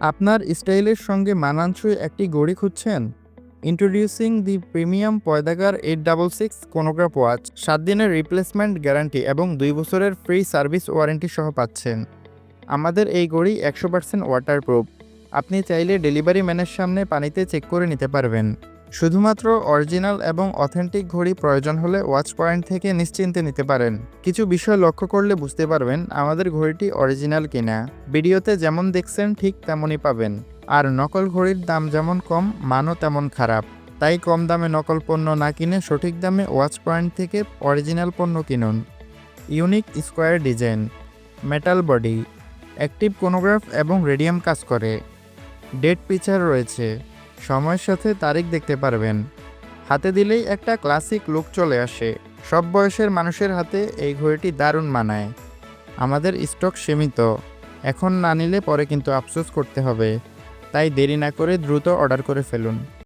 আপনার স্টাইলের সঙ্গে মানানসই একটি গড়ি খুঁজছেন? Introducing the premium Poedagar eight double six chronograph watch সাত দিনের রিপ্লেসমেন্ট গ্যারান্টি এবং দুই বছরের ফ্রি সার্ভিস ওয়ারেন্টি সহ পাচ্ছেন। আমাদের এই গড়ি একশো পার্সেন্ট ওয়াটারপ্রুফ আপনি চাইলে ডেলিভারি ম্যানের সামনে পানিতে চেক করে নিতে পারবেন। শুধুমাত্র অরিজিনাল এবং অথেন্টিক ঘড়ি প্রয়োজন হলে ওয়াচ পয়েন্ট থেকে নিশ্চিন্তে নিতে পারেন। কিছু বিষয় লক্ষ্য করলে বুঝতে পারবেন আমাদের ঘড়িটি অরিজিনাল কিনা। ভিডিওতে যেমন দেখছেন ঠিক তেমনই পাবেন। আর নকল ঘড়ির দাম যেমন কম, মানও তেমন খারাপ। তাই কম দামে নকল পণ্য না কিনে সঠিক দামে ওয়াচ পয়েন্ট থেকে অরিজিনাল পণ্য কিনুন। Unique square design, metal body, active chronograph এবং রেডিয়াম কাজ করে। ডেট পিকচার রয়েছে। সময়ের সাথে তারিখ দেখতে পারবেন। হাতে দিলেই একটা ক্লাসিক লুক চলে আসে। সব বয়সের মানুষের হাতে এই ঘড়িটি দারুণ মানায়। আমাদের স্টক সীমিত। এখন না নিলে পরে কিন্তু আফসোস করতে হবে। তাই দেরি না করে দ্রুত অর্ডার করে ফেলুন।